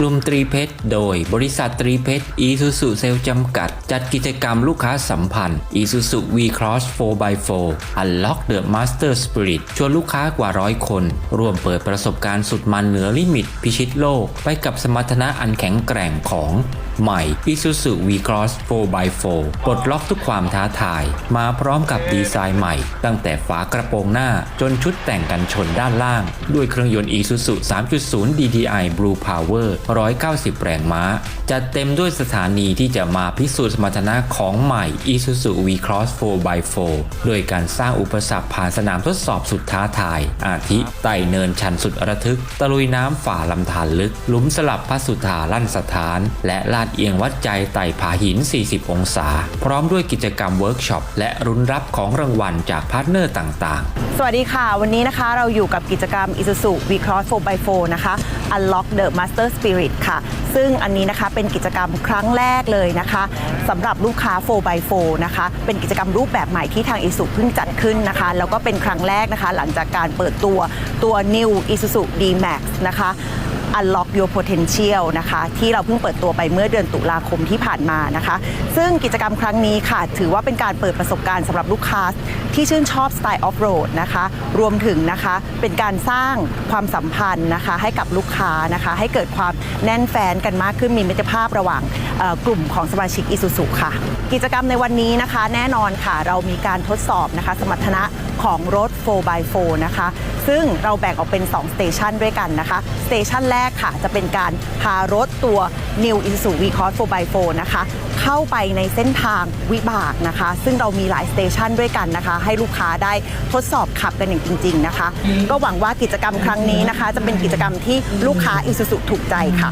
กลุ่มตรีเพชร โดยบริษัทตรีเพชรอีซูซูเซลจำกัด จัดกิจกรรมลูกค้าสัมพันธ์ Isuzu V-Cross 4x4 Unlock the Master Spirit ชวนลูกค้ากว่าร้อยคน ร่วมเปิดประสบการณ์สุดมันเหนือลิมิต พิชิตโลก ไปกับสมรรถนะอันแข็งแกร่งของใหม่ Isuzu V-Cross 4x4 ปลดล็อกทุกความท้าทาย มาพร้อมกับดีไซน์ใหม่ ตั้งแต่ฝากระโปรงหน้าจนชุดแต่งกันชนด้านล่าง ด้วยเครื่องยนต์ Isuzu 3.0 DDI Blue Power 190 แรงม้าจัดเต็มด้วยสถานีที่จะมาพิสูจน์สมรรถนะของใหม่ Isuzu V-Cross 4x4 โดยการสร้างอุปสรรคผ่านสนามทดสอบสุดท้าทาย อาทิไต่เนินชันสุดระทึก ตะลุยน้ำฝ่าลำธารลึก หลุมสลับพระสุธาลั่นสถาน และลาดเอียงวัดใจไต่ผาหิน 40 องศา พร้อมด้วยกิจกรรมเวิร์กช็อปและรุนรับของรางวัลจากพาร์ทเนอร์ต่างๆ สวัสดีค่ะ วันนี้นะคะเราอยู่กับกิจกรรม Isuzu V-Cross 4x4 นะคะ Unlock the Master Spirit ค่ะ ซึ่งอันนี้นะคะเป็นกิจกรรมครั้งแรกเลยนะคะสำหรับลูกค้า 4x4 นะคะ เป็นกิจกรรมรูปแบบใหม่ที่ทาง Isuzu เพิ่งจัดขึ้นนะคะ แล้วก็เป็นครั้งแรกนะคะ หลังจากการเปิดตัวตัว New Isuzu D-Max นะคะ Unlock Your Potential นะคะ ที่เราเพิ่งเปิดตัวไปเมื่อเดือนตุลาคมที่ผ่านมานะคะ ซึ่งกิจกรรมครั้งนี้ค่ะ ถือว่าเป็นการเปิดประสบการณ์สำหรับลูกค้าที่ชื่นชอบสไตล์ออฟโรดนะคะ รวมถึงนะคะเป็นการสร้างความสัมพันธ์นะคะ ให้กับลูกค้านะคะ ให้เกิดความ แน่นแฟนกันมากขึ้นมีมิตรภาพระหว่างกลุ่มของสมาชิกอิซูซุค่ะ กิจกรรมในวันนี้นะคะ แน่นอนค่ะ เรามีการทดสอบนะคะ สมรรถนะของรถ 4x4 นะคะ ซึ่งเราแบ่งออกเป็น 2 สเตชันด้วยกันนะคะ สเตชันแรกค่ะ จะเป็นการพารถตัว New Isuzu V-Cross 4x4 นะคะ เข้าไปในเส้นทางวิบากนะคะ ซึ่งเรามีหลายสเตชันด้วยกันนะคะ ให้ลูกค้าได้ทดสอบขับกันอย่างจริง ๆ นะคะ ก็หวังว่ากิจกรรมครั้งนี้นะคะ จะเป็นกิจกรรมที่ลูกค้า Isuzu ถูกใจค่ะ